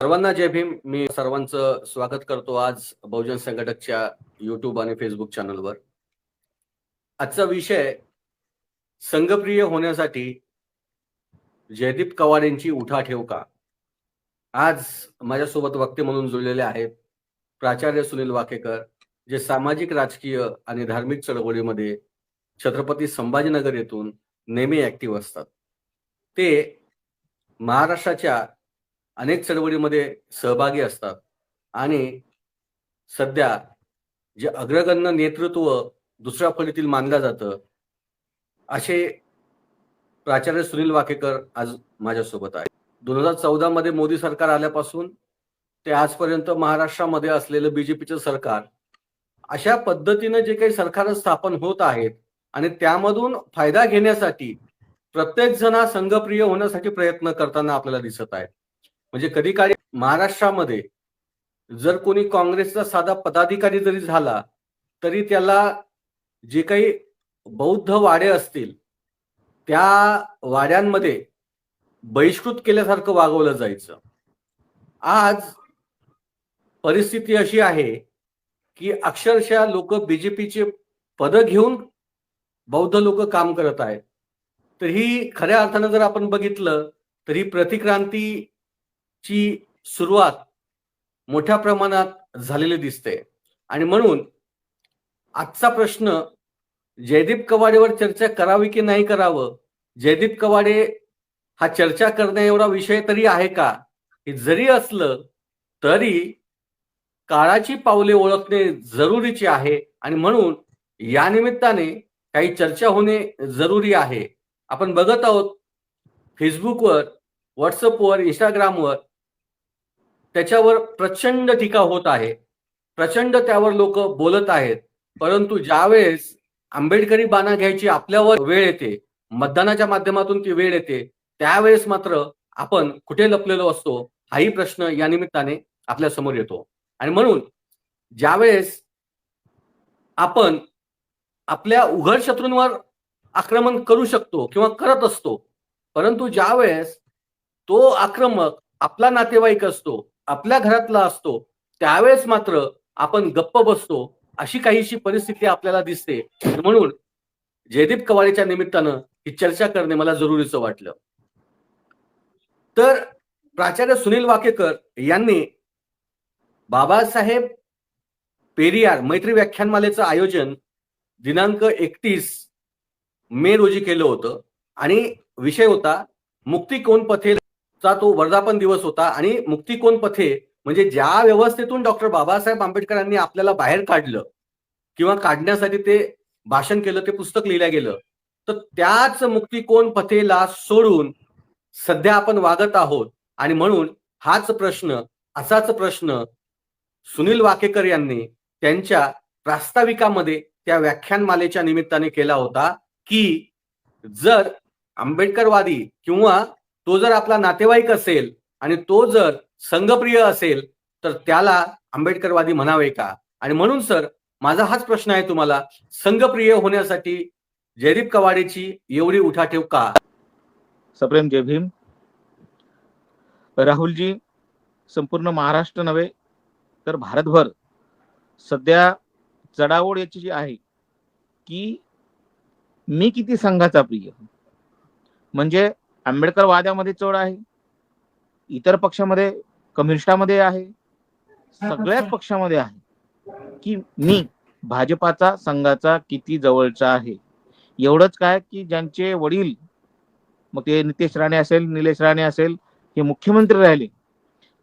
सर्वांना जय भीम. मी सर्वांचं स्वागत करतो आज बहुजन संघटकच्या युट्यूब आणि फेसबुक चॅनलवर आजचा विषय संघप्रिय होण्यासाठी जयदीप कवाडेंची उठा ठेव का? आज माझ्यासोबत वक्ते म्हणून जुळलेले आहेत प्राचार्य सुनील वाकेकर जे सामाजिक राजकीय आणि धार्मिक चळवळीमध्ये छत्रपती संभाजीनगर येथून नेहमी ऍक्टिव्ह असतात. ते महाराष्ट्राच्या अनेक चळवळीमध्ये सहभागी असतात. आणि सध्या जे अग्रगण्य नेतृत्व दुसऱ्या फळीतील मानलं जातं असे प्राचार्य सुनील वाकेकर आज माझ्यासोबत आहे दोन हजार चौदा मध्ये मोदी सरकार आल्यापासून ते आजपर्यंत महाराष्ट्रामध्ये असलेलं बीजेपीचं सरकार अशा पद्धतीनं जे काही सरकार स्थापन होत आहेत आणि त्यामधून फायदा घेण्यासाठी प्रत्येक जण हा संघप्रिय होण्यासाठी प्रयत्न करताना आपल्याला दिसत आहेत. म्हणजे कधी काळी महाराष्ट्रामध्ये जर कोणी काँग्रेसचा साधा पदाधिकारी जरी झाला तरी त्याला जे काही बौद्ध वाडे असतील त्या वाड्यांमध्ये बहिष्कृत केल्यासारखं वागवलं जायचं. आज परिस्थिती अशी आहे की अक्षरशः लोक बीजेपीचे पद घेऊन बौद्ध लोक काम करत आहेत. तर ही खऱ्या अर्थानं जर आपण बघितलं तर ही ची सुरुवात मोठ्या प्रमाणात झालेली दिसते. आणि म्हणून आजचा प्रश्न जयदीप कवाडेवर चर्चा करावी की नाही करावं? जयदीप कवाडे हा चर्चा करण्या एवढा विषय तरी आहे का? हे जरी असलं तरी काळाची पावले ओळखणे जरुरीचे आहे. आणि म्हणून या निमित्ताने काही चर्चा होणे जरुरी आहे. आपण बघत आहोत फेसबुकवर व्हॉट्सअपवर इंस्टाग्रामवर त्याच्यावर प्रचंड टीका होत आहे. प्रचंड त्यावर लोक बोलत आहेत. परंतु ज्यावेळेस आंबेडकरी बाणा घ्यायची आपल्यावर वेळ येते मतदानाच्या माध्यमातून ती वेळ येते त्यावेळेस मात्र आपण कुठे लपलेलो असतो हाही प्रश्न या निमित्ताने आपल्यासमोर येतो. आणि म्हणून ज्यावेळेस आपण आपल्या उघड शत्रूंवर आक्रमण करू शकतो किंवा करत असतो परंतु ज्यावेळेस तो आक्रमक आपला नातेवाईक असतो आपल्या घरातला असतो त्यावेळेस मात्र आपण गप्प बसतो अशी काहीशी परिस्थिती आपल्याला दिसते. म्हणून जयदीप कवाडेच्या निमित्तानं ही चर्चा करणे मला जरुरीचं वाटलं. तर प्राचार्य सुनील वाकेकर यांनी बाबासाहेब पेरियार मैत्री व्याख्यानमालेचं आयोजन दिनांक एकतीस मे रोजी केलं होतं. आणि विषय होता मुक्ती कोण पथेल चा तो वर्धापन दिवस होता आणि मुक्तिकोन पथे? म्हणजे ज्या व्यवस्थेतून डॉक्टर बाबासाहेब आंबेडकरांनी आपल्याला बाहेर काढलं किंवा काढण्यासाठी ते भाषण केलं ते पुस्तक लिहिलं गेलं तर त्याच मुक्तिकोन पथेला सोडून सध्या आपण वागत आहोत. आणि म्हणून हाच प्रश्न असाच प्रश्न सुनील वाकेकर यांनी त्यांच्या प्रास्ताविकामध्ये त्या व्याख्यानमालेच्या निमित्ताने केला होता की जर आंबेडकरवादी किंवा तो जर आपला नातेवाईक असेल आणि तो जर संघप्रिय असेल तर त्याला आंबेडकरवादी म्हणावे का? आणि म्हणून सर माझा हाच प्रश्न आहे तुम्हाला. संघप्रिय होण्यासाठी जयदीप कवाडेची एवढी उठाठेव का? सप्रेम जय भीम. राहुलजी संपूर्ण महाराष्ट्र नव्हे तर भारतभर सध्या चढाओढ याची जी आहे की मी किती संघाचा प्रिय? म्हणजे आंबेडकर वाद्यामध्ये चढ आहे. इतर पक्षामध्ये कम्युनिस्टामध्ये आहे. सगळ्याच पक्षामध्ये आहे. की मी भाजपाचा संघाचा किती जवळचा आहे. एवढंच काय की ज्यांचे वडील मग ते नितेश राणे असेल निलेश राणे असेल हे मुख्यमंत्री राहिले.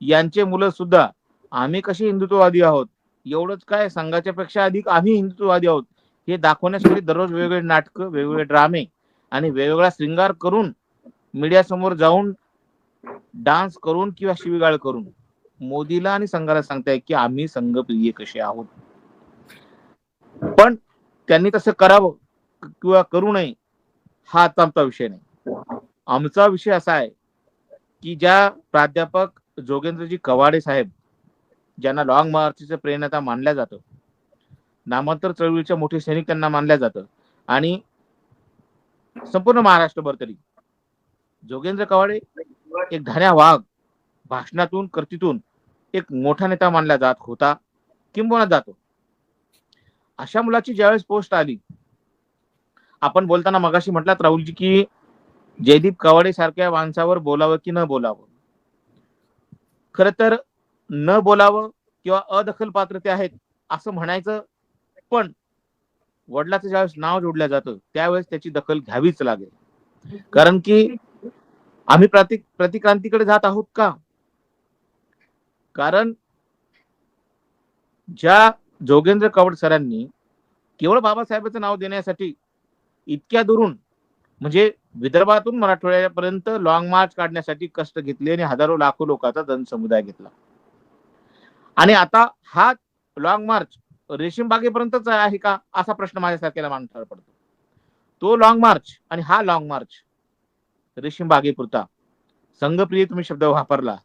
यांचे मुलं सुद्धा आम्ही कसे हिंदुत्ववादी आहोत? एवढंच काय संघाच्या पेक्षा अधिक आम्ही हिंदुत्ववादी आहोत? हे दाखवण्यासाठी दररोज वेगवेगळे नाटक वेगवेगळे ड्रामे आणि वेगवेगळा श्रृंगार करून मीडिया समोर जाऊन डान्स करून किंवा शिवीगाळ करून मोदीला आणि संघाला सांगताय की आम्ही संघप्रिय कसे आहोत? पण त्यांनी तसं करावं किंवा करू नये हा आता आमचा विषय नाही. आमचा विषय असा आहे की ज्या प्राध्यापक जोगेंद्रजी कवाडे साहेब ज्यांना लॉंग मार्चचं प्रेरणा मानल्या जातं नामांतर चळवळीच्या मोठे सैनिक त्यांना मानल्या जातं आणि संपूर्ण महाराष्ट्रभर तरी जोगेंद्र कवाडे एक धान्या वाघ भाषणातून कर्तीतून एक मोठा नेता मानला जात होता किंबहुना जातो. अशा मुलाची ज्यावेळेस पोस्ट आली आपण बोलताना मगाशी म्हटलात राहुलजी की जयदीप कवाडे सारख्या माणसावर बोलावं की न बोलावं? खर तर न बोलावं किंवा अदखल पात्रते आहेत असं म्हणायचं पण वडिलाचं ज्यावेळेस नाव जोडलं जातं त्यावेळेस त्याची दखल घ्यावीच लागेल. कारण की आम्ही प्रतिक प्रतिक्रांतीकडे जात आहोत का? कारण ज्या जोगेंद्र कवड सरांनी केवळ बाबासाहेबांचं नाव देण्यासाठी इतक्या दुरून म्हणजे विदर्भातून मराठवाड्यापर्यंत लॉंग मार्च काढण्यासाठी कष्ट घेतले आणि हजारो लाखो लोकांचा जनसमुदाय घेतला. आणि आता हा लॉंग मार्च रेशीमबागेपर्यंतच आहे का? असा प्रश्न माझ्यासारख्याला मांडणार पडतो. तो लॉंग मार्च आणि हा लॉंग मार्च रेशीम बागेपुरता संघप्रिय तुम्ही शब्द वापरला.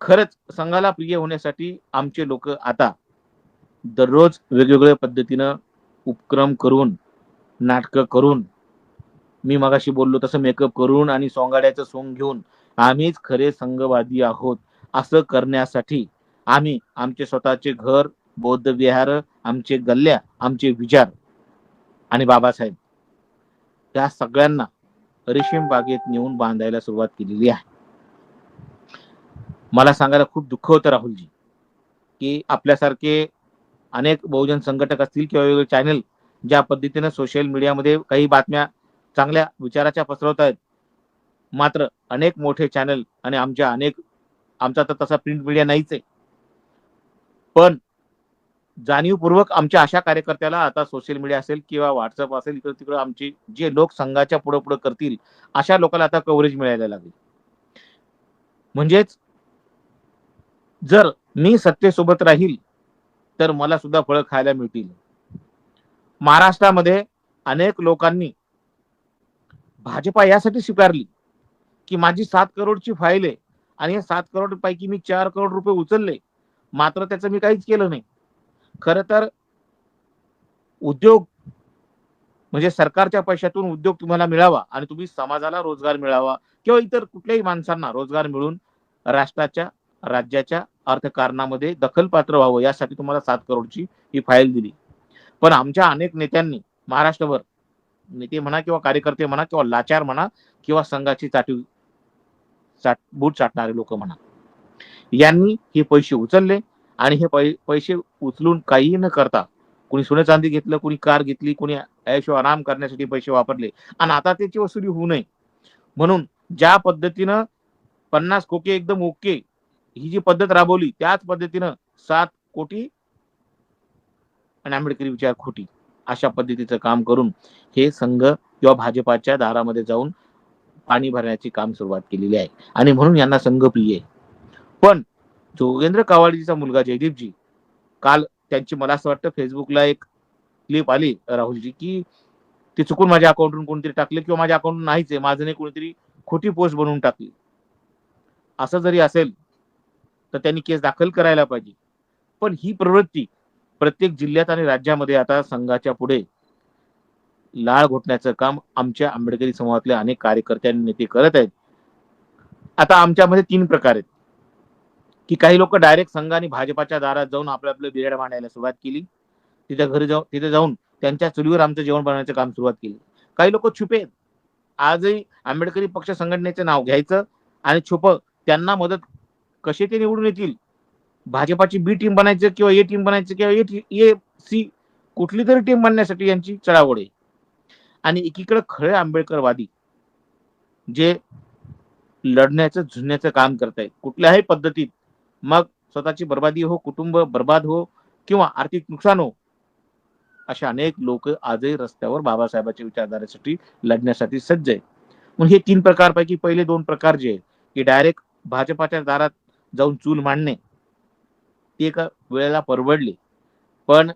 खरंच संघाला प्रिय होण्यासाठी आमचे लोक आता दररोज वेगवेगळ्या पद्धतीनं उपक्रम करून नाटकं करून मी मगाशी बोललो तसं मेकअप करून आणि सोंगाड्याचं सोंग घेऊन आम्हीच खरे संघवादी आहोत. असं करण्यासाठी आम्ही आमचे स्वतःचे घर बौद्ध विहार आमचे गल्ल्या आमचे विचार आणि बाबासाहेब. त्या सगळ्यांना रेशीम बागेत नेऊन बांधायला सुरुवात केलेली आहे. मला सांगायला खूप दुःख होतं राहुलजी की आपल्यासारखे अनेक बहुजन संघटक असतील किंवा वेगवेगळे चॅनेल ज्या पद्धतीने सोशल मीडियामध्ये काही बातम्या चांगल्या विचाराच्या पसरवत आहेत मात्र अनेक मोठे चॅनल आणि आमच्या अनेक आमचा तर तसा प्रिंट मीडिया नाहीच आहे. पण जाणीवपूर्वक आमच्या अशा कार्यकर्त्याला आता सोशल मीडिया असेल किंवा व्हॉट्सअप असेल इकडे तिकडे आमची जे लोक संघाच्या पुढे पुढे करतील अशा लोकांना आता कव्हरेज मिळायला लागेल. म्हणजेच जर मी सत्तेसोबत राहील तर मला सुद्धा फळं खायला मिळतील. महाराष्ट्रामध्ये अनेक लोकांनी भाजपा यासाठी स्वीकारली की माझी सात करोडची फाईल आहे आणि या सात करोड पैकी मी चार करोड रुपये उचलले मात्र त्याचं मी काहीच केलं नाही. खर तर उद्योग म्हणजे सरकारच्या पैशातून उद्योग तुम्हाला मिळावा आणि तुम्ही समाजाला रोजगार मिळावा किंवा इतर कुठल्याही माणसांना रोजगार मिळून राष्ट्राच्या राज्याच्या अर्थकारणामध्ये दखलपात्र व्हावं यासाठी तुम्हाला सात करोडची ही फाईल दिली. पण आमच्या अनेक नेत्यांनी महाराष्ट्रभर नेते म्हणा किंवा कार्यकर्ते म्हणा किंवा लाचार म्हणा किंवा संघाची चाटी चाट बूट चाटणारे लोक म्हणा यांनी हे पैसे उचलले. आणि हे पै पैसे उचलून काही न करता कुणी सोने चांदी घेतलं कुणी कार घेतली कुणी ऐशो आराम करण्यासाठी पैसे वापरले. आणि आता त्याची वसुली होऊ नये. म्हणून ज्या पद्धतीनं पन्नास कोके एकदम ओके ही जी पद्धत राबवली त्याच पद्धतीनं सात कोटी आणि आंबेडकरी विचार खोटी अशा पद्धतीचं काम करून हे संघ किंवा भाजपाच्या दारामध्ये जाऊन पाणी भरण्याची काम सुरुवात केलेली आहे. आणि म्हणून यांना संघ प्रिय आहे. पण जोगेंद्र कावाडीचा मुलगा जयदीपजी. काल त्यांची मला असं वाटतं फेसबुकला एक क्लिप आली राहुलजी की ते चुकून माझ्या अकाउंटवरून कोणतरी टाकले किंवा माझ्या अकाउंट नाहीच आहे. माझं नाही कोणीतरी खोटी पोस्ट बनवून टाकली. असं जरी असेल तर त्यांनी केस दाखल करायला पाहिजे. पण ही प्रवृत्ती प्रत्येक जिल्ह्यात आणि राज्यामध्ये आता संघाच्या पुढे लाळ घोटण्याचं काम आमच्या आंबेडकरी समूहातल्या अनेक कार्यकर्त्यांनी नेते करत आहेत. आता आमच्यामध्ये तीन प्रकार आहेत. की काही लोक डायरेक्ट संघ आणि भाजपाच्या दारात जाऊन आपलं आपलं बिराड मांडायला सुरुवात केली. तिथे घरी जाऊन तिथे जाऊन त्यांच्या चुलीवर आमचं जेवण बनवण्याचं काम सुरुवात केली. काही लोक छुपे आजही आंबेडकरी पक्ष संघटनेचं नाव घ्यायचं आणि छुप. त्यांना मदत कसे ते निवडून येतील? भाजपाची बी टीम बनायचं किंवा ए टीम बनायचं किंवा ए ए सी कुठली तरी टीम बनण्यासाठी यांची चढावड आहे. आणि एकीकडे खरे आंबेडकरवादी जे लढण्याचं झुंजण्याचं काम करतायत. कुठल्याही पद्धतीत मग स्वतःची बर्बादी हो कुटुंब बर्बाद हो किंवा आर्थिक नुकसान हो अशा अनेक लोक आजही रस्त्यावर बाबासाहेबांच्या विचारधारेसाठी लढण्यासाठी सज्ज आहेत. मग हे तीन प्रकारपैकी पहिले दोन प्रकार जे आहेत की डायरेक्ट भाजपाच्या दारात जाऊन चूल मांडणे ते एका वेळेला परवडले. पण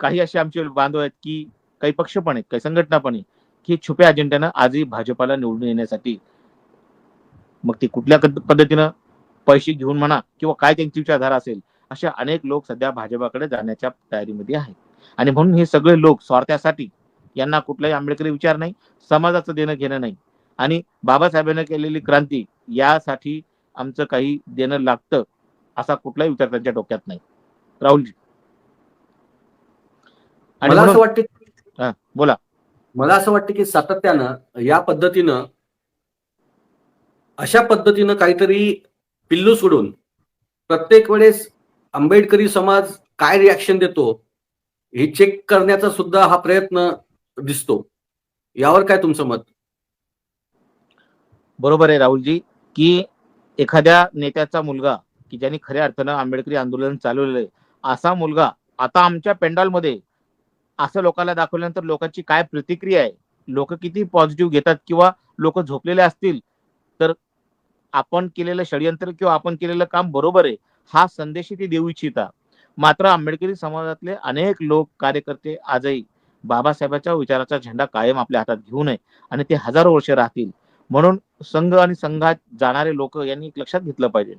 काही असे आमचे बांधव आहेत की काही पक्ष पण आहेत काही संघटना पण आहे की छुप्या अजेंड्यानं आजही भाजपाला निवडून येण्यासाठी मग ते कुठल्या पद्धतीनं पैसे घेऊन म्हणा किंवा काय त्यांची विचारधारा असेल अशा अनेक लोक सध्या भाजपाकडे जाण्याच्या तयारीमध्ये आहेत. आणि म्हणून हे सगळे लोक स्वार्थासाठी यांना कुठलाही आंबेडकरी विचार नाही समाजाचं देणं घेणं नाही. आणि बाबासाहेबांनी केलेली क्रांती यासाठी आमचं काही देणं लागतं असा कुठलाही विचार त्यांच्या डोक्यात नाही. राहुलजी. आणि मला असं वाटतं बोला. मला असं वाटतं की सातत्यानं या पद्धतीनं अशा पद्धतीनं काहीतरी पिल्लू सोडून प्रत्येक वेळेस आंबेडकरी समाज काय रिॲक्शन देतो हे चेक करण्याचा सुद्धा हा प्रयत्न दिसतो. यावर काय तुमचं मत? बरोबर आहे राहुलजी की एखाद्या नेत्याचा मुलगा की ज्यांनी खऱ्या अर्थानं आंबेडकरी आंदोलन चालवलेलं आहे असा मुलगा आता आमच्या पेंडॉलमध्ये असं लोकांना दाखवल्यानंतर लोकांची काय प्रतिक्रिया आहे? लोक किती पॉझिटिव्ह घेतात किंवा लोक झोपलेले असतील तर आपण केलेलं षडयंत्र किंवा आपण केलेलं काम बरोबर आहे हा संदेश ते देऊ इच्छिता. मात्र आंबेडकरी समाजातले अनेक लोक कार्यकर्ते आजही बाबासाहेबांच्या विचाराचा झेंडा कायम आपल्या हातात घेऊ नये आणि ते हजारो वर्ष राहतील. म्हणून संघ आणि संघात जाणारे लोक यांनी एक लक्षात घेतलं पाहिजे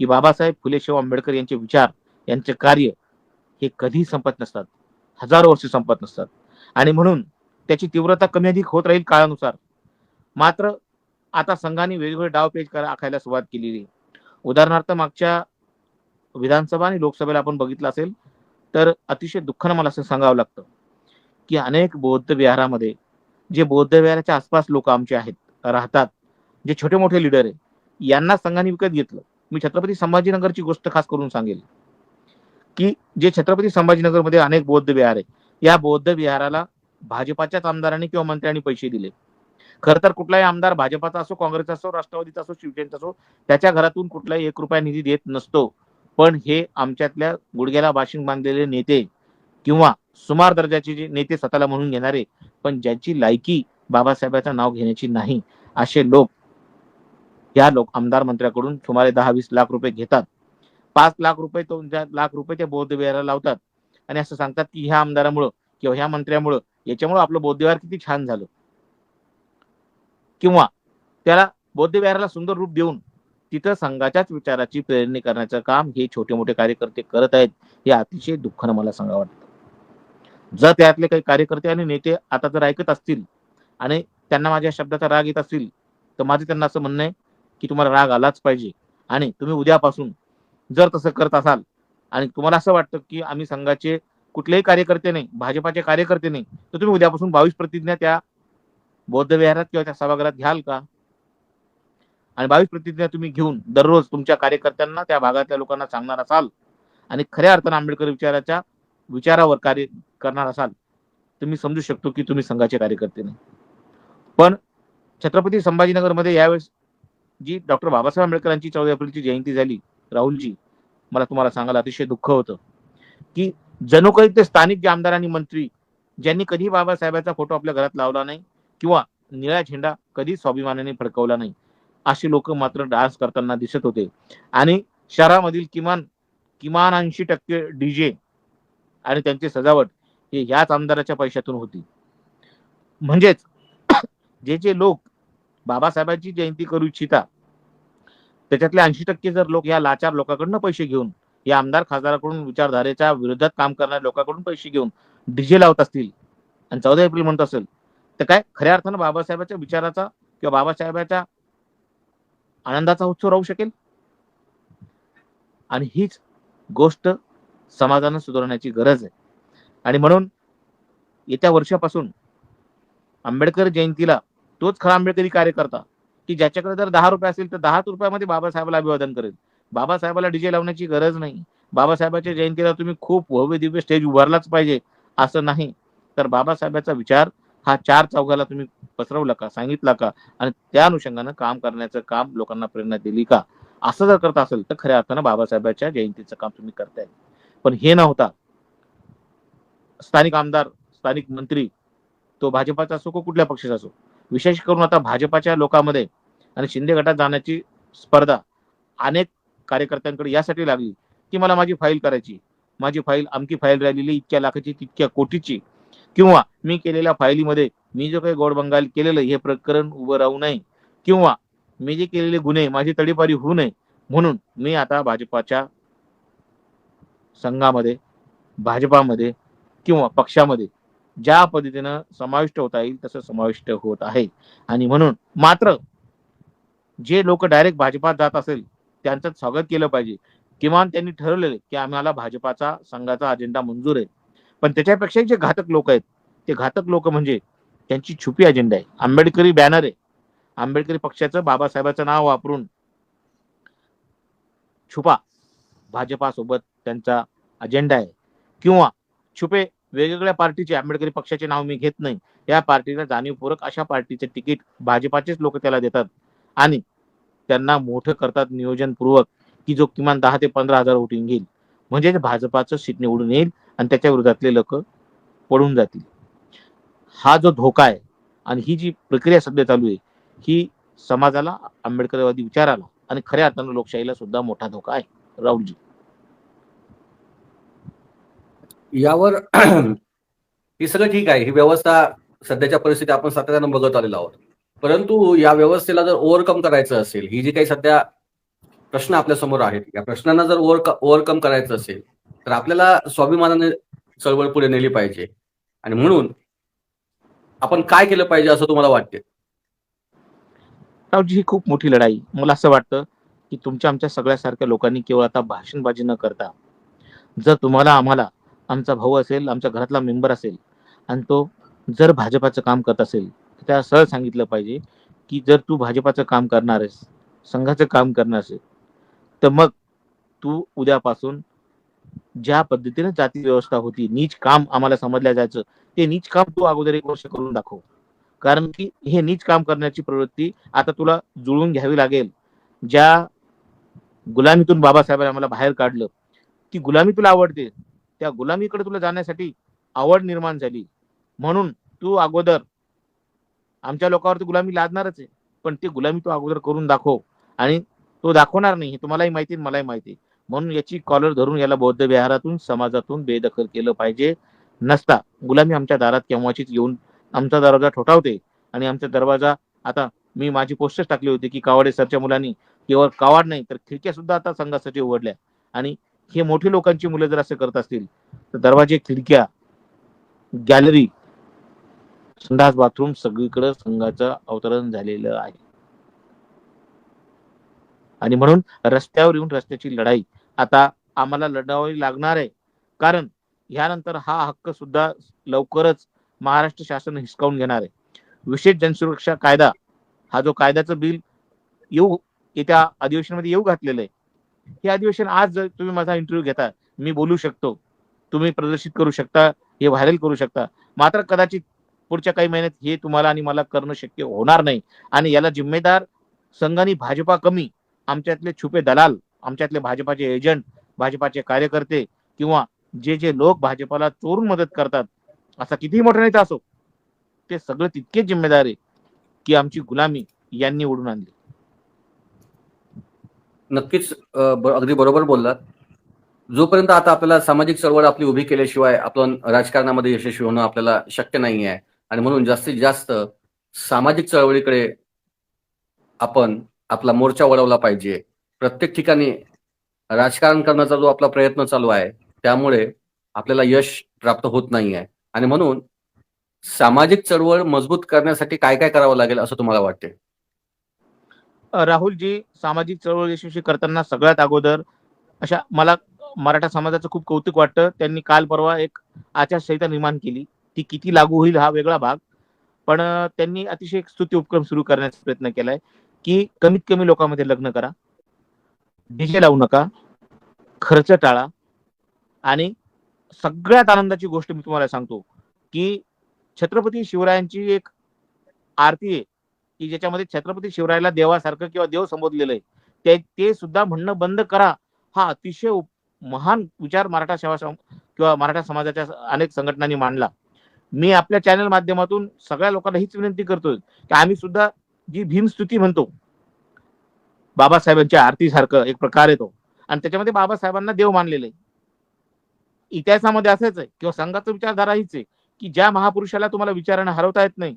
की बाबासाहेब फुले आंबेडकर यांचे विचार यांचे कार्य हे कधी संपत नसतात. हजारो वर्ष संपत नसतात. आणि म्हणून त्याची तीव्रता कमी अधिक होत राहील काळानुसार. मात्र आता संघाने वेगवेगळे डावपेच करा आखायला सुरुवात केलेली. आहे उदाहरणार्थ मागच्या विधानसभा आणि लोकसभेला आपण बघितलं असेल तर अतिशय दुःखानं मला असं सांगावं लागतं की अनेक बौद्ध विहारामध्ये जे बौद्ध विहाराच्या आसपास लोक आमचे आहेत राहतात जे छोटे मोठे लिडर आहे यांना संघाने विकत घेतलं. मी छत्रपती संभाजीनगरची गोष्ट खास करून सांगेल की जे छत्रपती संभाजीनगरमध्ये अनेक बौद्ध विहार आहे या बौद्ध विहाराला भाजपाच्याच आमदारांनी किंवा मंत्र्यांनी पैसे दिले. खर तर कुठलाही आमदार भाजपाचा असो काँग्रेसचा असो राष्ट्रवादीचा असो शिवसेनेचा असो त्याच्या घरातून कुठलाही एक रुपया निधी देत नसतो. पण हे आमच्यातल्या गुडघ्याला बाशिंग बांधलेले नेते किंवा सुमार दर्जाचे जे नेते स्वतःला म्हणून घेणारे पण ज्यांची लायकी बाबासाहेबांचं नाव घेण्याची नाही असे लोक या लोक आमदार मंत्र्याकडून सुमारे दहा वीस लाख रुपये घेतात. पाच लाख रुपये तो लाख रुपये त्या बौद्ध लावतात. आणि असं सांगतात की ह्या आमदारामुळं किंवा ह्या मंत्र्यामुळं याच्यामुळं आपलं बौद्ध विहार किती छान झालं. किंवा त्याला बौद्ध विहाराला सुंदर रूप देऊन तिथं संघाच्याच विचाराची प्रेरणी करण्याचं काम हे छोटे मोठे कार्यकर्ते करत आहेत हे अतिशय दुःखानं मला सांगा वाटतं. जर त्यातले काही कार्यकर्ते आणि नेते आता जर ऐकत असतील आणि त्यांना माझ्या शब्दाचा राग येत असतील तर माझं त्यांना असं म्हणणं आहे की तुम्हाला राग आलाच पाहिजे आणि तुम्ही उद्यापासून जर तसं करत असाल आणि तुम्हाला असं वाटतं की आम्ही संघाचे कुठलेही कार्यकर्ते नाही भाजपाचे कार्यकर्ते नाही तर तुम्ही उद्यापासून बावीस प्रतिज्ञा त्या बौद्ध विहारात किंवा त्या सभागृहात घ्याल का? आणि बावीस प्रतिज्ञा तुम्ही घेऊन दररोज तुमच्या कार्यकर्त्यांना त्या भागातल्या लोकांना सांगणार असाल आणि खऱ्या अर्थानं आंबेडकर विचाराच्या विचारावर कार्य करणार असाल तर मी समजू शकतो की तुम्ही संघाचे कार्यकर्ते नाही. पण छत्रपती संभाजीनगरमध्ये यावेळेस जी डॉक्टर बाबासाहेब आंबेडकरांची चौदा एप्रिलची जयंती झाली राहुलजी मला तुम्हाला सांगायला अतिशय दुःख होतं की जणू काही ते स्थानिक जे आमदार आणि मंत्री ज्यांनी कधी बाबासाहेबांचा फोटो आपल्या घरात लावला नाही किंवा निळा झेंडा कधी स्वाभिमानाने फडकवला नाही. असे लोक मात्र डान्स करताना दिसत होते. आणि शहरामधील किमान किमान ऐंशी टक्के डीजे आणि त्यांची सजावट हे ह्याच आमदाराच्या पैशातून होती. म्हणजेच जे जे लोक बाबासाहेबांची जयंती करू इच्छिता त्याच्यातले ऐंशी टक्के जर लोक या लाचार लोकांकडनं पैसे घेऊन या आमदार खासदाराकडून विचारधारेच्या विरोधात काम करणाऱ्या लोकांकडून पैसे घेऊन डीजे लावत असतील आणि चौदा एप्रिल म्हणत असेल तर काय? खऱ्या अर्थानं बाबासाहेबांच्या विचाराचा किंवा बाबासाहेबाच्या आनंदाचा उत्सव राहू शकेल? आणि हीच गोष्ट समाजानं सुधारण्याची गरज आहे. आणि म्हणून येत्या वर्षापासून आंबेडकर जयंतीला तोच खरा आंबेडकरी कार्यकर्ता की ज्याच्याकडे जर दहा रुपये असेल तर दहाच रुपयामध्ये बाबासाहेबाला अभिवादन करेल. बाबासाहेबाला डीजे लावण्याची गरज नाही. बाबासाहेबाच्या जयंतीला तुम्ही खूप भव्य दिव्य स्टेज उभारलाच पाहिजे असं नाही. तर बाबासाहेबाचा विचार हा चार चौघाला तुम्ही पसरवला का? सांगितला का? आणि त्या अनुषंगानं काम करण्याचं काम लोकांना प्रेरणा दिली का? असं जर करत असेल तर खऱ्या अर्थानं बाबासाहेबांच्या जयंतीचं काम तुम्ही करताय. पण हे न होता स्थानिक आमदार स्थानिक मंत्री तो भाजपाचा असो कुठल्या पक्षाचा असो. विशेष करून आता भाजपाच्या लोकांमध्ये आणि शिंदे गटात जाण्याची स्पर्धा अनेक कार्यकर्त्यांकडे यासाठी लागली की मला माझी फाईल करायची. माझी फाईल अमकी फाईल राहिलेली इतक्या लाखाची तितक्या कोटीची. किंवा मी केलेल्या फाईलीमध्ये मी जो काही गोडबंगाल केलेलं हे प्रकरण उभं राहू नये. किंवा मी जे केलेले गुन्हे माझी तडीपारी होऊ नये म्हणून मी आता भाजपाच्या संघामध्ये भाजपामध्ये किंवा पक्षामध्ये ज्या पद्धतीनं समाविष्ट होता येईल तसं समाविष्ट होत आहे. आणि म्हणून मात्र जे लोक डायरेक्ट भाजपात जात असेल त्यांचं स्वागत केलं पाहिजे. किमान त्यांनी ठरवलेलं की आम्हाला भाजपाचा संघाचा अजेंडा मंजूर आहे. पण त्याच्यापेक्षा जे घातक लोक आहेत ते घातक लोक म्हणजे त्यांची छुपी अजेंडा आहे. आंबेडकरी बॅनर आहे. आंबेडकरी पक्षाचं बाबासाहेबाचं नाव वापरून छुपा भाजपासोबत त्यांचा अजेंडा आहे. किंवा छुपे वेगवेगळ्या पार्टीचे आंबेडकरी पक्षाचे नाव मी घेत नाही. या पार्टीला जाणीवपूर्वक अशा पार्टीचे तिकीट भाजपाचेच लोक त्याला देतात. आणि त्यांना मोठं करतात नियोजनपूर्वक की जो किमान दहा ते पंधरा हजार वोटिंग घेईल. म्हणजे भाजपाचं सीट निवडून येईल आणि त्याच्या विरोधातले लोक पडून जातील. हा जो धोका आहे आणि ही जी प्रक्रिया सध्या चालू आहे ही समाजाला आंबेडकरवादी विचाराला आणि खऱ्या अर्थानं लोकशाहीला सुद्धा मोठा धोका आहे. राहुलजी. यावर ही सगळं ठीक आहे. ही व्यवस्था सध्याच्या परिस्थितीत आपण सातत्यानं बघत आलेलो आहोत. परंतु या व्यवस्थेला जर ओव्हरकम करायचं असेल ही जी काही सध्या प्रश्न आपल्यासमोर आहेत. या प्रश्नांना जर ओव्हर ओव्हरकम करायचं असेल तर आपल्याला स्वाभिमानाने चळवळ पुढे नेली पाहिजे. आणि म्हणून आपण काय केलं पाहिजे असं तुम्हाला वाटते? रावजी ही खूप मोठी लढाई. मला असं वाटतं की तुमच्या आमच्या सगळ्यासारख्या लोकांनी केवळ आता भाषणबाजी न करता जर तुम्हाला आम्हाला आमचा भाऊ असेल आमच्या घरातला मेंबर असेल आणि तो जर भाजपाचं काम करत असेल तर त्याला सरळ सांगितलं पाहिजे की जर तू भाजपाचं काम करणार आहेस संघाचं काम करणार असेल तर मग तू उद्यापासून ज्या पद्धतीने जाती व्यवस्था होती नीच काम आम्हाला समजल्या जायचं ते नीच काम तू अगोदर एक वर्ष करून दाखव. कारण की हे नीच काम करण्याची प्रवृत्ती आता तुला जुळवून घ्यावी लागेल. ज्या गुलामीतून बाबासाहेबांनी आम्हाला बाहेर काढलं ती गुलामी तुला आवडते. त्या गुलामीकडे तुला जाण्यासाठी आवड निर्माण झाली. म्हणून तू अगोदर आमच्या लोकांवरती गुलामी लादणारच आहे. पण ती गुलामी तू अगोदर करून दाखव आणि तो दाखवणार नाही तुम्हालाही माहिती आहे, मलाही माहिती. आहे. म्हणून याची कॉलर धरून याला बौद्ध विहारातून समाजातून बेदखल केलं पाहिजे. नसता गुलामी आमच्या दारात केव्हाचीच येऊन आमचा दरवाजा ठोठावते. आणि आमचा दरवाजा आता मी माझी पोस्टच टाकली होती की कावाडे सरच्या मुलांनी केवळ कावाड नाही तर खिडक्या सुद्धा आता संघासाठी उघडल्या. आणि हे मोठी लोकांची मुलं जर असं करत असतील तर दरवाजे खिडक्या गॅलरी संडास बाथरूम सगळीकडे संघाचं अवतरण झालेलं आहे. आणि म्हणून रस्त्यावर येऊन रस्त्याची लढाई आता आम्हाला लढावी लागणार आहे. कारण ह्यानंतर हा हक्क सुद्धा लवकरच महाराष्ट्र शासन हिसकावून घेणार आहे. विशेष जनसुरक्षा कायदा हा जो कायद्याचं बिल येऊ येत्या अधिवेशनामध्ये येऊ घातलेलं आहे. हे अधिवेशन आज जर तुम्ही माझा इंटरव्ह्यू घेता मी बोलू शकतो. तुम्ही प्रदर्शित करू शकता हे व्हायरल करू शकता. मात्र कदाचित पुढच्या काही महिन्यात हे तुम्हाला आणि मला करणं शक्य होणार नाही. आणि याला जिम्मेदार संघाने भाजपा कमी आमच्यातले छुपे दलाल आमच्यातले भाजपाचे एजंट भाजपाचे कार्यकर्ते किंवा जे जे लोक भाजपाला चोरून मदत करतात असा कितीही मोठा नेता असो ते सगळं तितकेच जिम्मेदार आहे की आमची गुलामी यांनी ओढून आणली. नक्कीच अगदी बरोबर बोललात. जोपर्यंत आता आपल्याला सामाजिक चळवळ आपली उभी केल्याशिवाय आपण राजकारणामध्ये यशस्वी होणं आपल्याला शक्य नाही आहे आणि म्हणून जास्तीत जास्त सामाजिक चळवळीकडे आपण आपला मोर्चा वळवला पाहिजे. प्रत्येक ठिकाणी राजकारण करण्याचा जो आपला प्रयत्न चालू आहे त्यामुळे आपल्याला यश प्राप्त होत नाही आहे आणि म्हणून सामाजिक चळवळ मजबूत करण्यासाठी काय काय करावं लागेल असं तुम्हाला वाटते? राहुलजी सामाजिक चळवळ यशस्वी करताना सगळ्यात अगोदर अशा मला मराठा समाजाचं खूप कौतुक वाटतं. त्यांनी काल परवा एक आचारसंहिता निर्माण केली. ती किती लागू होईल हा वेगळा भाग. पण त्यांनी अतिशय स्तुती उपक्रम सुरू करण्याचा प्रयत्न केलाय. की कमीत कमी लोकांमध्ये लग्न करा. डीजे लावू नका. खर्च टाळा. आणि सगळ्यात आनंदाची गोष्ट मी तुम्हाला सांगतो की छत्रपती शिवरायांची एक आरती आहे की ज्याच्यामध्ये छत्रपती शिवरायाला देवासारखं किंवा देव संबोधलेलं आहे ते ते सुद्धा म्हणणं बंद करा. हा अतिशय महान विचार मराठा सेवा किंवा मराठा समाजाच्या अनेक संघटनांनी मांडला. मी आपल्या चॅनल माध्यमातून सगळ्या लोकांना हीच विनंती करतोय की आम्ही सुद्धा जी भीमस्तुती म्हणतो. बाबासाहेबांच्या आरतीसारखं एक प्रकार येतो. आणि त्याच्यामध्ये बाबासाहेबांना देव मानलेलं. आहे इतिहासामध्ये असंच आहे किंवा संघाचं विचारधारा हीच आहे की ज्या महापुरुषाला तुम्हाला विचारानं हरवता येत नाही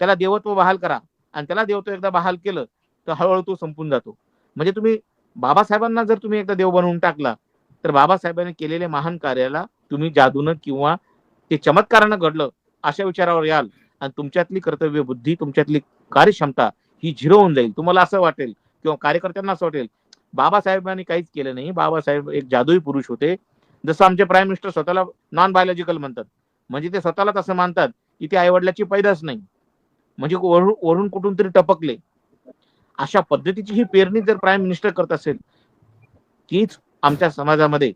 त्याला देवत्व बहाल करा. आणि त्याला देवत्व एकदा बहाल केलं तर हळूहळू तो संपून जातो. म्हणजे तुम्ही बाबासाहेबांना जर तुम्ही एकदा देव बनवून टाकला तर बाबासाहेबांनी केलेल्या महान कार्याला तुम्ही जादूनं किंवा ते चमत्कारानं घडलं अशा विचारावर याल. आणि तुमच्यातली कर्तव्य बुद्धी तुमच्यातली कार्यक्षमता ही झिरो होऊन जाईल. तुम्हाला असं वाटेल किंवा कार्यकर्त्यांना असं वाटेल बाबासाहेबांनी काहीच केलं नाही. बाबासाहेब एक जादुई पुरुष होते. जसं आमचे प्राईम मिनिस्टर स्वतःला नॉन बायोलॉजिकल म्हणतात. म्हणजे ते स्वतःलाच असं मानतात की ते आईवडिलाची पैदाच नाही. म्हणजे वरून वरून कुठून तरी टपकले. अशा पद्धतीची ही पेरणी जर प्राईम मिनिस्टर करत असेल तीच आमच्या समाजामध्ये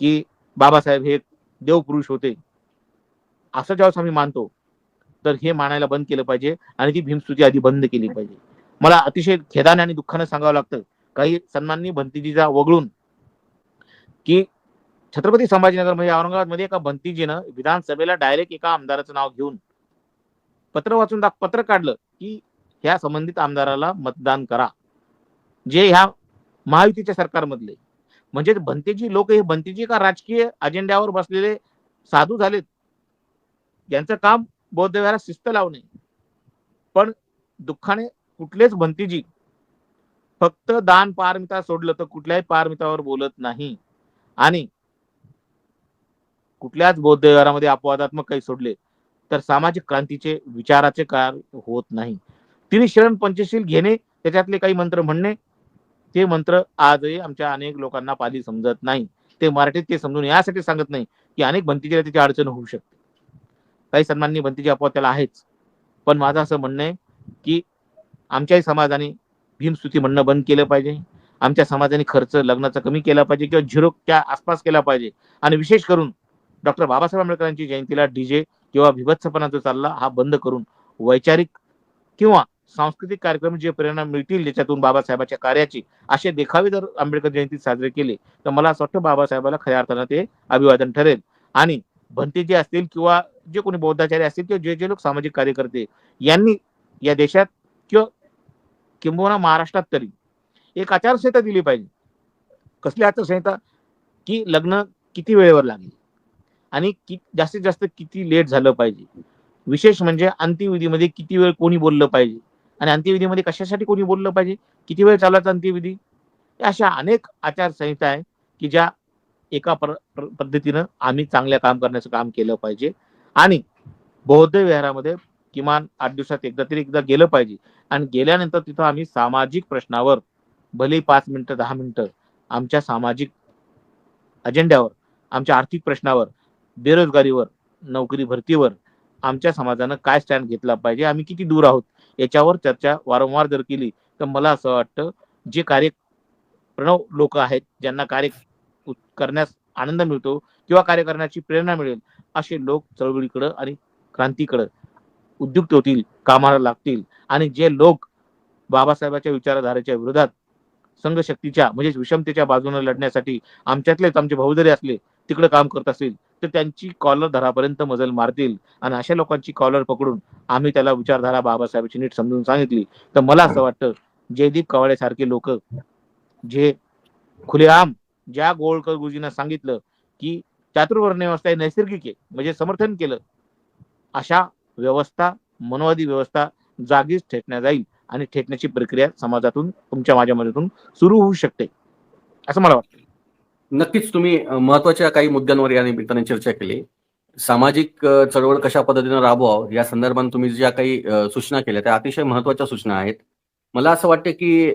की बाबासाहेब हे देवपुरुष होते. असं ज्यावेळेस आम्ही मानतो तर हे मानायला बंद केलं पाहिजे आणि ती भीमस्तुती आधी बंद केली पाहिजे. मला अतिशय खेदाने आणि दुःखाने सांगावं लागतं. काही सन्माननी भंतीजीचा वगळून की छत्रपती संभाजीनगर म्हणजे औरंगाबादमध्ये एका भंतीजीनं विधानसभेला डायरेक्ट एका आमदाराचं नाव घेऊन पत्र वाचून दाख पत्र काढलं की ह्या संबंधित आमदाराला मतदान करा. जे ह्या महायुतीच्या सरकारमधले. म्हणजे भंतेजी लोक हे भंतेजी का राजकीय अजेंड्यावर बसलेले साधू झालेत. यांचं काम बौद्ध विहारात शिस्त लावणे. पण दुःखाने कुठलेच भंतीजी फक्त दान पारमिता सोडलं तर कुठल्याही पारमितावर बोलत नाही. आणि कुठल्याच बौद्ध विहारामध्ये अपवादात्मक काही सोडले तर सामाजिक क्रांतीचे विचाराचे कार्य होत नाही. तिने शरण पंचशील घेणे त्याच्यातले काही मंत्र म्हणणे. ते मंत्र आजही आमच्या अनेक लोकांना पाली समजत नाही. ते मराठीत ते समजून यासाठी सांगत नाही की अनेक भंतीच्या त्याची अडचण होऊ शकते. काही सन्माननीय भंतीची अपवाद त्याला आहेच. पण माझं असं म्हणणं आहे की आमच्याही समाजाने भीमस्तुती म्हणणं बंद केलं पाहिजे. आमच्या समाजाने खर्च लग्नाचा कमी केला पाहिजे किंवा झिरोच्या आसपास केला पाहिजे. आणि विशेष करून डॉक्टर बाबासाहेब आंबेडकरांची जयंतीला डीजे किंवा विभत्सपणा जो चालला हा बंद करून वैचारिक किंवा सांस्कृतिक कार्यक्रम जे प्रेरणा मिळतील ज्याच्यातून बाबासाहेबाच्या कार्याची असे देखावे जर आंबेडकर जयंती साजरे केले तर मला असं वाटतं बाबासाहेबाला खऱ्या अर्थानं ते अभिवादन ठरेल. आणि भंते जे असतील किंवा जे कोणी बौद्धाचार्य असतील किंवा जे जे लोक सामाजिक कार्यकर्ते यांनी या देशात किंवा किंबहुना महाराष्ट्रात तरी एक आचारसंहिता दिली पाहिजे. कसली आचारसंहिता? की लग्न किती वेळेवर लागेल? आणि कि जास्तीत जास्त किती लेट झालं पाहिजे? विशेष म्हणजे अंत्यविधीमध्ये किती वेळ कोणी बोललं पाहिजे? आणि अंत्यविधीमध्ये कशासाठी कोणी बोललं पाहिजे? किती वेळ चालायचा अंत्यविधी? या अशा अनेक आचारसंहिता आहे की ज्या एका पद्धतीनं आम्ही चांगल्या काम करण्याचं काम केलं पाहिजे. आणि बौद्ध विहारामध्ये किमान आठ दिवसात एकदा तरी एकदा गेलं पाहिजे. आणि गेल्यानंतर तिथं आम्ही सामाजिक प्रश्नावर भले पाच मिनिटं दहा मिनिटं आमच्या सामाजिक अजेंड्यावर आमच्या आर्थिक प्रश्नावर बेरोजगारीवर नोकरी भरतीवर आमच्या समाजानं काय स्टँड घेतला पाहिजे आम्ही किती दूर आहोत याच्यावर चर्चा वारंवार जर केली तर मला असं वाटतं जे कार्य प्रणव लोक आहेत ज्यांना कार्य करण्यास आनंद मिळतो किंवा कार्य करण्याची प्रेरणा मिळेल असे लोक चळवळीकडं आणि क्रांतीकडं उद्युक्त होतील कामाला लागतील. आणि जे लोक बाबासाहेबांच्या विचारधारेच्या विरोधात संघशक्तीच्या म्हणजेच विषमतेच्या बाजूने लढण्यासाठी आमच्यातलेच आमचे भाऊ जरी असले तिकडे काम करत असतील तर त्यांची कॉलर धरापर्यंत मजल मारतील. आणि अशा लोकांची कॉलर पकडून आम्ही त्याला विचारधारा बाबासाहेबांची नीट समजून सांगितली. तर मला असं वाटतं जयदीप कवाडे सारखे लोक जे खुलेआम ज्या गोळकर गुरुजींना सांगितलं की चातुर्वर्ण व्यवस्था हे नैसर्गिक आहे म्हणजे समर्थन केलं अशा व्यवस्था मनोवादी व्यवस्था जागीच ठेटण्या जाईल आणि ठेटण्याची प्रक्रिया समाजातून तुमच्या माझ्या मदतून सुरू होऊ शकते असं मला वाटतं. नक्कीच तुम्ही महत्त्वाच्या काही मुद्द्यांवर या निमित्ताने चर्चा केली. सामाजिक चळवळ कशा पद्धतीने राबवावं या संदर्भात तुम्ही ज्या काही सूचना केल्या त्या अतिशय महत्त्वाच्या सूचना आहेत. मला असं वाटतं की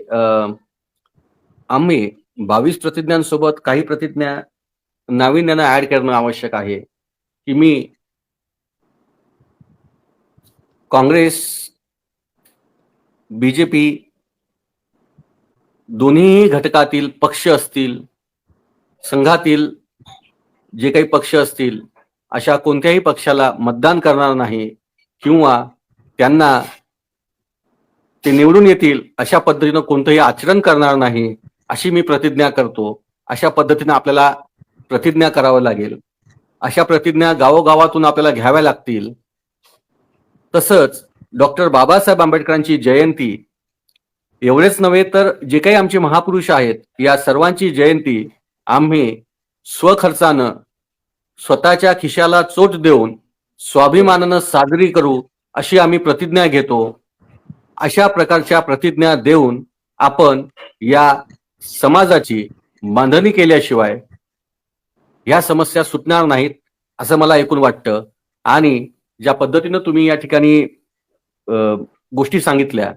आम्ही बावीस प्रतिज्ञांसोबत काही प्रतिज्ञा नाविन्यानं ऍड करणं आवश्यक आहे. की मी काँग्रेस बीजेपी दोन्ही घटकातील पक्ष असतील संघातील जे काही पक्ष असतील अशा कोणत्याही पक्षाला मतदान करणार नाही किंवा त्यांना ते निवडून येतील अशा पद्धतीनं कोणतंही आचरण करणार नाही अशी मी प्रतिज्ञा करतो. अशा पद्धतीने आपल्याला प्रतिज्ञा करावं लागेल. अशा प्रतिज्ञा गावोगावातून आपल्याला घ्याव्या लागतील. तसंच डॉक्टर बाबासाहेब आंबेडकरांची जयंती एवढेच नव्हे तर जे काही आमचे महापुरुष आहेत या सर्वांची जयंती आम्ही स्वखर्चानं स्वतःच्या खिशाला चोट देऊन स्वाभिमानानं साजरी करू अशी आम्ही प्रतिज्ञा घेतो. अशा प्रकारच्या प्रतिज्ञा देऊन आपण या समाजाची बांधणी केल्याशिवाय ह्या समस्या सुटणार नाहीत असं मला ऐकून वाटतं. आणि ज्या पद्धतीनं तुम्ही या ठिकाणी गोष्टी सांगितल्या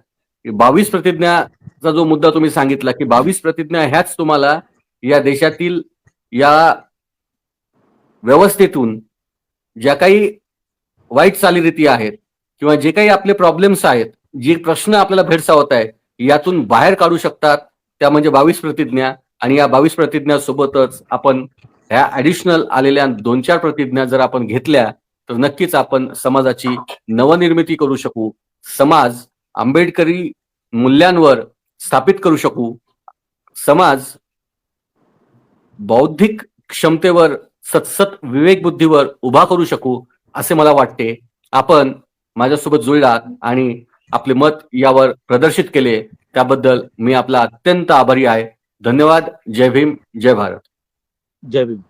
बावीस प्रतिज्ञाचा जो मुद्दा तुम्ही सांगितला की बावीस प्रतिज्ञा ह्याच तुम्हाला या देशातील या व्यवस्थेतून ज्या काही वाईट चालीरीती आहेत किंवा जे काही आपले प्रॉब्लेम्स आहेत जे प्रश्न आपल्याला भेडसावत आहे यातून बाहेर काढू शकतात. त्या म्हणजे बावीस प्रतिज्ञा आणि या बावीस प्रतिज्ञा सोबतच आपण ह्या ऍडिशनल आलेल्या दोन चार प्रतिज्ञा जर आपण घेतल्या तर नक्कीच आपण समाजाची नवनिर्मिती करू शकू. समाज आंबेडकरी मूल्यांवर स्थापित करू शकू. समाज बौद्धिक क्षमतेवर सतसत विवेक बुद्धीवर उभा करू शकू असे मला वाटते. आपण माझ्यासोबत जुळलात आणि आपले मत यावर प्रदर्शित केले. त्याबद्दल मी आपला अत्यंत आभारी आहे. धन्यवाद. जय भीम. जय भारत. जय भीम.